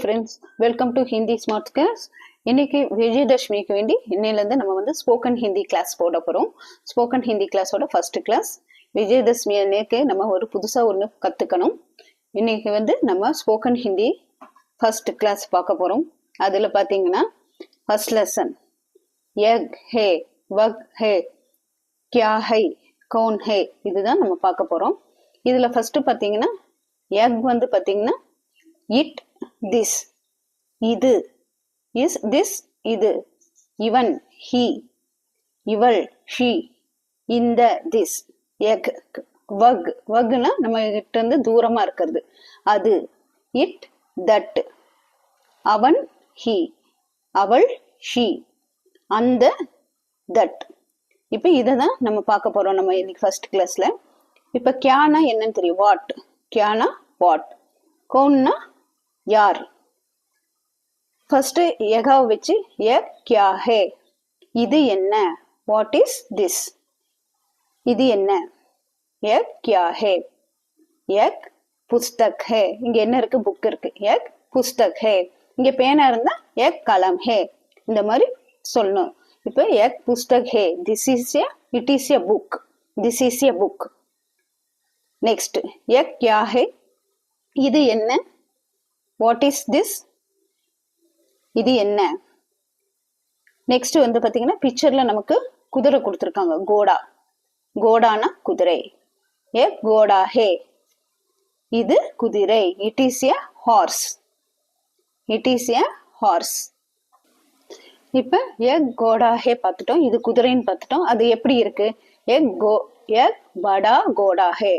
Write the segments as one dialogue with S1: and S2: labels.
S1: Friends welcome to Hindi smart class இன்னைக்கு விஜயதஷ்மிக்கு வேண்டி இன்னையிலேருந்து நம்ம வந்து ஸ்போக்கன் ஹிந்தி கிளாஸ் போட போகிறோம் ஸ்போக்கன் ஹிந்தி கிளாஸோட ஃபர்ஸ்ட் கிளாஸ் விஜயதஷ்மி அன்னைக்கு நம்ம ஒரு புதுசாக ஒன்று கற்றுக்கணும் இன்னைக்கு வந்து நம்ம ஸ்போக்கன் ஹிந்தி ஃபர்ஸ்ட் கிளாஸ் பார்க்க போகிறோம் அதில் பார்த்தீங்கன்னா ஃபர்ஸ்ட் லெசன் எக் ஹே வக் ஹே கியா ஹை கவுன் ஹே இதுதான் நம்ம பார்க்க போகிறோம் இதில் ஃபஸ்ட்டு பார்த்தீங்கன்னா எக் வந்து பார்த்தீங்கன்னா இட் திஸ் இது. இஸ் திஸ் இது. இவன் ஹி இவள் ஷி இந்த திஸ் எக் வக். வக்னா நம்ம கிட்ட இருந்து தூரமா இருக்கிறது. அது. இட் தட் அவன் ஹி அவள் ஷி அந்த தட் இப்போ இதை தான் நம்ம பார்க்க போகிறோம் நம்ம இன்னைக்கு ஃபர்ஸ்ட் கிளாஸில் இப்போ கியானா என்னன்னு தெரியும். வாட் கியானா வாட் கோன்னா யார்? ஃபர்ஸ்ட் எகாவை வச்சு எ கியா ஹே. இது என்ன? வாட் இஸ் திஸ் இது என்ன? எக் கியா ஹே. எக் புஸ்தக் ஹே. இங்க என்ன இருக்கு? புக் இருக்கு. எக் புஸ்தக் ஹே. இங்க பேனா இருந்தா எக் கலம் ஹே. இந்த மாதிரி சொல்லணும். இப்போ எக் புஸ்தக் ஹே. This is a it is a book this is a book next egg கியா ஹே. இது என்ன? வாட் இஸ் திஸ் இது என்ன? நெக்ஸ்ட் வந்து பார்த்தீங்கன்னா பிக்சர்ல நமக்கு குதிரை கொடுத்துருக்காங்க. கோடா. கோடானா குதிரை. ஏ கோடா. ஹே. இது குதிரை. It is a horse it is a horse இப்போ ஏ கோடா. ஹே பார்த்துட்டோம். இது குதிரைன்னு பார்த்துட்டோம். அது எப்படி இருக்கு? ஏ கோ ஏ படா கோடா. ஹே.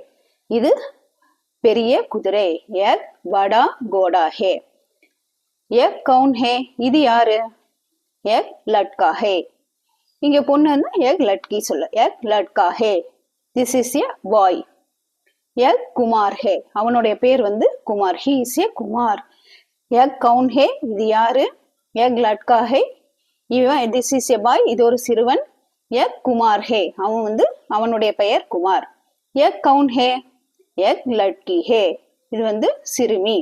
S1: இது பெரிய குதிரை. ஏ வடா கோடா ஹே. ஏ கவுன் ஹே. இது யாரு? ஏக் லட்கா ஹே. இங்க பொண்ணு வந்து ஏக் லட்கி சொல்ல. ஏக் லட்கா ஹே. திஸ் இஸ் எ பாய் ஏக் குமார் ஹே. அவனுடைய பேர் வந்து Kumar. He is a Kumar. ஏக் கவுன் ஹே. இது யாரு? ஏக் லட்கா ஹே. இவன் திஸ் இஸ் எ பாய் இது ஒரு சிறுவன். எ குமார் ஹே. அவன் வந்து அவனுடைய பெயர் குமார். ஏக் கவுன் ஹே. எக் லட்கி ஹே. இது வந்து சிறுமி.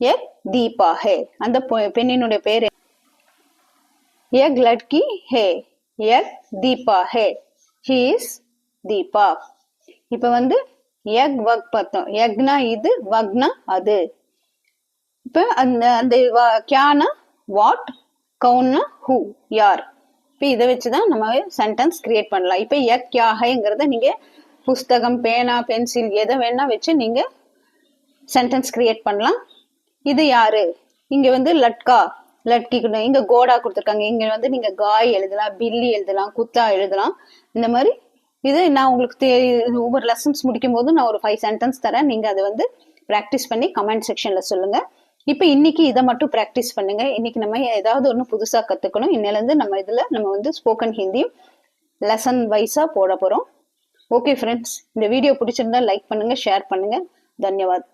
S1: எக் தீபா ஹே. அந்த பெண்ணினுடைய பேர் எக் லட்கி ஹே. எக் தீபா ஹே. ஹீஸ் தீபா. இப்போ வந்து எக் வக் பார்த்தோம் எக்னா இது வக்னா அது. இப்போ அந்த அந்த கியானா வாட் கவுன்னா ஹூ யார்? இப்போ இதை வச்சு தான் நம்ம சென்டென்ஸ் கிரியேட் பண்ணலாம். இப்போ எக் யாகைங்கிறத நீங்கள் புஸ்தகம் பேனா பென்சில் எதை வேணா வச்சு நீங்க சென்டென்ஸ் கிரியேட் பண்ணலாம். இது யாரு? இங்க வந்து லட்கா லட்கி கூட இங்க கோடா கொடுத்துருக்காங்க. இங்க வந்து நீங்க காய் எழுதலாம் பில்லி எழுதலாம் குத்தா எழுதலாம். இந்த மாதிரி இது நான் உங்களுக்கு ஒவ்வொரு லெசன்ஸ் முடிக்கும் போது நான் ஒரு ஃபைவ் சென்டென்ஸ் தரேன். நீங்க அதை வந்து ப்ராக்டிஸ் பண்ணி கமெண்ட் செக்ஷன்ல சொல்லுங்க. இப்போ இன்னைக்கு இதை மட்டும் ப்ராக்டிஸ் பண்ணுங்க. இன்னைக்கு நம்ம ஏதாவது ஒன்று புதுசா கத்துக்கணும். இன்னிலேருந்து நம்ம இதுல நம்ம வந்து ஸ்போக்கன் ஹிந்தியும் லெசன் வைஸா போட போறோம். ஓகே ஃப்ரெண்ட்ஸ் இந்த வீடியோ பிடிச்சிருந்தா லைக் பண்ணுங்கள் ஷேர் பண்ணுங்கள் தன்யவாத்.